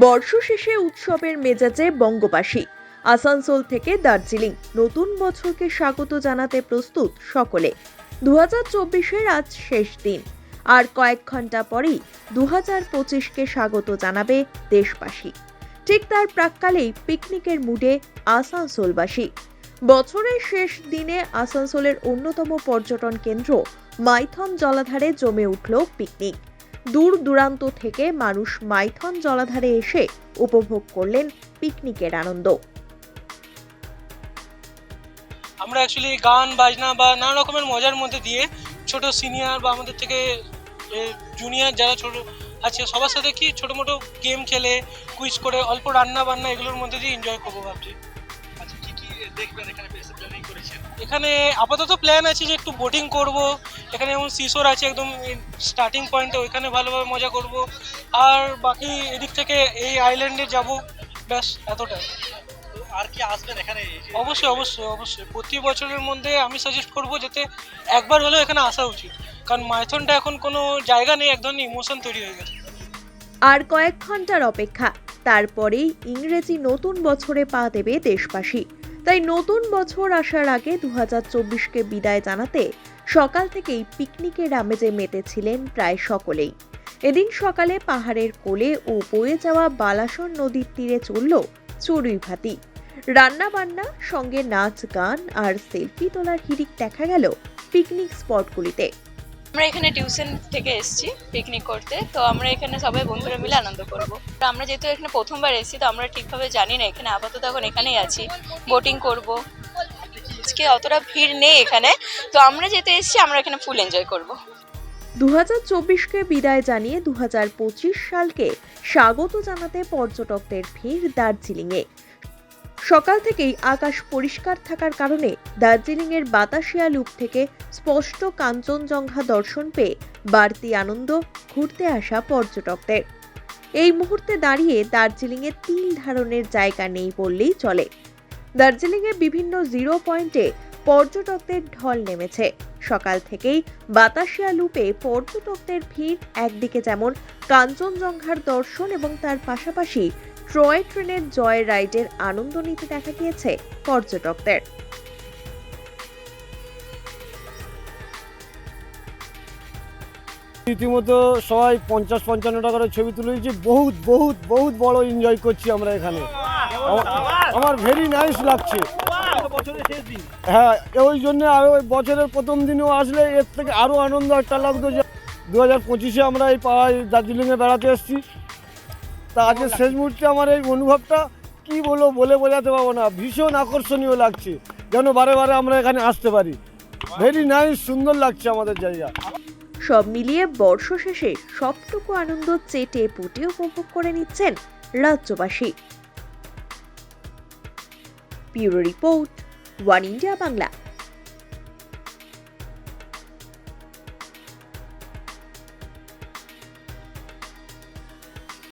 বর্ষ শেষে উৎসবের মেজাজে বঙ্গবাসী। আসানসোল থেকে দার্জিলিং, নতুন বছরকে স্বাগত জানাতে প্রস্তুত সকলে। দু হাজার চব্বিশের আজ শেষ দিন। আর কয়েক ঘণ্টা পরেই দু হাজার পঁচিশকে স্বাগত জানাবে দেশবাসী। ঠিক তার প্রাককালেই পিকনিকের মুডে আসানসোলবাসী। বছরের শেষ দিনে আসানসোলের অন্যতম পর্যটন কেন্দ্র মাইথন জলাধারে জমে উঠল পিকনিক। দূর দূরান্ত থেকে মানুষ মাইথন জলাধারে এসে উপভোগ করলেন পিকনিকের আনন্দ। আমরা অ্যাকচুয়ালি গান, বাজনা বা নানা রকমের মজার মধ্যে দিয়ে ছোট সিনিয়র বা আমাদের থেকে জুনিয়র যারা ছোট আছে, সবার সাথে কি ছোটো মোটো গেম খেলে কুইজ করে, অল্প রান্না বান্না এগুলোর মধ্যে দিয়ে এনজয় করব ভাবছি। দেখবেন এখানে প্ল্যানিং করেছেন। এখানে আপাতত প্ল্যান আছে যে একটু বোটিং করব। এখানে যেমন সিসোর আছে একদম স্টার্টিং পয়েন্টে ওইখানে ভালোভাবে মজা করব। আর বাকি এদিক থেকে এই আইল্যান্ডে যাব। ব্যাস এতটাই। আর কি আসবেন এখানে? অবশ্যই অবশ্যই অবশ্যই। প্রতি বছরের মধ্যে আমি সাজেস্ট করব যাতে একবার হলেও এখানে আসা উচিত। কারণ মাইথনটা এখন কোনো জায়গা নেই এক ধরনের ইমোশন তৈরি হয়ে গেছে। আর কয়েক ঘণ্টার অপেক্ষা। তারপরেই ইংরেজি নতুন বছরে পা দেবে দেশবাসী। তাই নতুন বছর আসার আগে দু হাজার চব্বিশকে বিদায় জানাতে সকাল থেকেই পিকনিকের আমেজে মেতেছিলেন প্রায় সকলেই। এদিন সকালে পাহাড়ের কোলে ও বয়ে যাওয়া বালাসন নদীর তীরে চলল চড়ুই ভাতি। রান্না বান্না সঙ্গে নাচ গান আর সেলফি তোলার হিড়িক দেখা গেল পিকনিক স্পটগুলিতে। আমরা এখানে টিউশন থেকে এসেছি পিকনিক করতে। তো আমরা এখানে সবাই বন্ধুরা মিলে আনন্দ করব। তো আমরা যেহেতু এখানে প্রথমবার এসেছি, তো আমরা ঠিকভাবে জানি না, এখানে আপাতত এখন এখানেই আছি। বোটিং করব। আজকে অতটা ভিড় নেই এখানে। তো আমরা যেহেতু এসেছি, আমরা এখানে ফুল এনজয় করব। দু হাজার চব্বিশকে বিদায় জানিয়ে দু হাজার পঁচিশ সালকে স্বাগত জানাতে পর্যটকদের ভিড় দার্জিলিংয়ে। সকাল থেকেই আকাশ পরিষ্কার থাকার কারণে দার্জিলিংয়ের বাতাসিয়া লুপ থেকে স্পষ্ট কাঞ্চনজঙ্ঘা দর্শন পেয়ে বাড়তি আনন্দ, ঘুরতে আসা পর্যটকদের। এই মুহূর্তে দাঁড়িয়ে দার্জিলিংয়ে তিল ধারণের জায়গা নেই বললেই চলে। দার্জিলিংয়ের বিভিন্ন জিরো পয়েন্টে পর্যটকদের ঢল নেমেছে। সকাল থেকেই বাতাসিয়া লুপে পর্যটকদের ভিড় একদিকে যেমন কাঞ্চনজঙ্ঘার দর্শন এবং তার পাশাপাশি ট্রয় ট্রেনের জয় রাইডের আনন্দ নিতে দেখা গিয়েছে পর্যটকদের। রীতিমতো সবাই পঞ্চাশ পঞ্চান্ন টাকার ছবি তুলেছি বহুত বহুত বহুত বড় এনজয় করছি আমরা এখানে। আমার- ভেরি নাইস লাগছে। হ্যাঁ ওই জন্য আরও ওই বছরের প্রথম দিনেও আসলে এর থেকে আরও আনন্দ একটা লাগতো যে দু হাজার পঁচিশে আমরা এই পাহাড় দার্জিলিংয়ে বেড়াতে এসেছি। তা আজকে শেষ মুহূর্তে আমার এই অনুভবটা কি বলব, বলে বোঝাতে পারব না। ভীষণ আকর্ষণীয় লাগছে, যেন বারে বারে আমরা এখানে আসতে পারি। ভেরি নাইস সুন্দর লাগছে আমাদের জায়গা। সব মিলিয়ে বর্ষ শেষে সবটুকু আনন্দ চেটে পুটে উপভোগ করে নিচ্ছেন রাজ্যবাসী। Bureau report, one India Bangla.